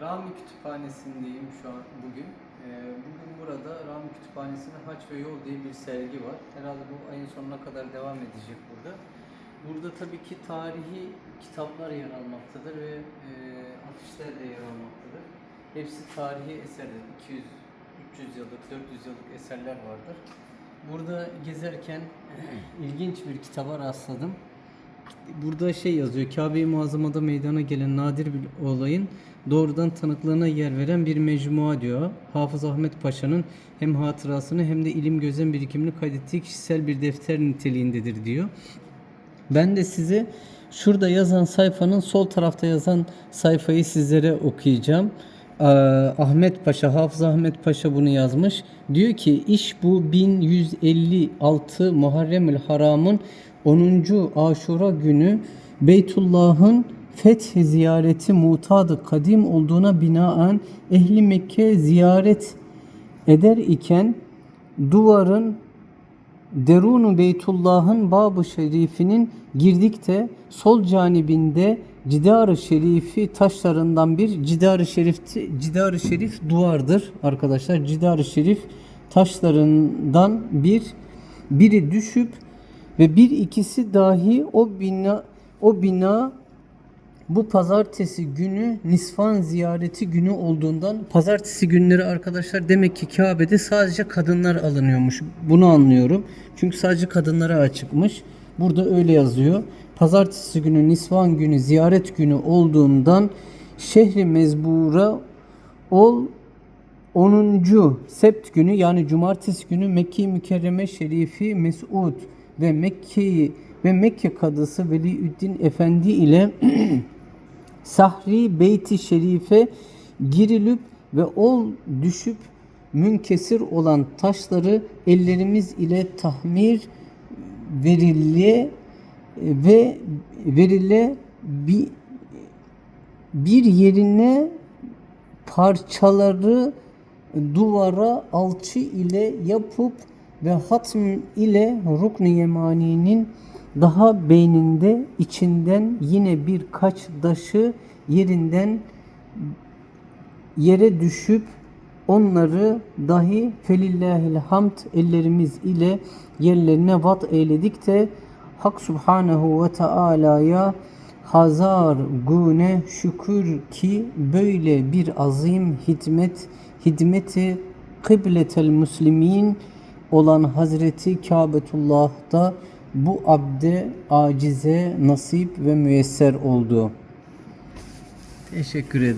Rami Kütüphanesi'ndeyim şu an bugün. Ee, bugün burada Rami Kütüphanesi'nde Haç ve Yol diye bir sergi var. Herhalde bu ayın sonuna kadar devam edecek burada. Burada tabii ki tarihi kitaplar yer almaktadır ve e, afişler de yer almaktadır. Hepsi tarihi eserler. 200, 300 yıllık, 400 yıllık eserler vardır. Burada gezerken ilginç bir kitaba rastladım. Burada şey yazıyor. Kabe-i Muazzama'da meydana gelen nadir bir olayın doğrudan tanıklığına yer veren bir mecmua diyor. Hafız Ahmet Paşa'nın hem hatırasını hem de ilim gözlem birikimini kaydettiği kişisel bir defter niteliğindedir diyor. Ben de size şurada yazan sayfanın sol tarafta yazan sayfayı sizlere okuyacağım. Ee, Ahmet Paşa, Hafız Ahmet Paşa bunu yazmış. Diyor ki iş bu 1156 Muharremül Haram'ın 10. Aşura günü Beytullah'ın fethi ziyareti mutadı kadim olduğuna binaen ehli Mekke ziyaret eder iken duvarın Derunu Beytullah'ın Bab-ı Şerif'inin girdikte sol canibinde Cidar-ı Şerifi taşlarından bir Cidar-ı Şerif Cidar-ı Şerif duvardır arkadaşlar. Cidar-ı Şerif taşlarından bir biri düşüp ve bir ikisi dahi o bina o bina bu pazartesi günü Nisvan ziyareti günü olduğundan pazartesi günleri arkadaşlar demek ki Kabe'de sadece kadınlar alınıyormuş. Bunu anlıyorum. Çünkü sadece kadınlara açıkmış. Burada öyle yazıyor. Pazartesi günü Nisvan günü ziyaret günü olduğundan şehri mezbura ol 10. Sept günü yani cumartesi günü Mekke-i Mükerreme Şerifi Mesud ve Mekke'yi ve Mekke kadısı Veliüddin Efendi ile Sahri Beyti Şerife girilip ve ol düşüp münkesir olan taşları ellerimiz ile tahmir verile ve verile bir, bir yerine parçaları duvara alçı ile yapıp ve hatm ile rukn-ı yemaninin daha beyninde içinden yine birkaç daşı yerinden yere düşüp onları dahi felillahil hamd ellerimiz ile yerlerine vat eyledik de Hak Subhanehu ve Teala'ya hazar gune şükür ki böyle bir azim hizmet hizmeti kıbletel muslimin olan Hazreti Kabetullah'ta bu abde acize nasip ve müyesser oldu. Teşekkür ederim.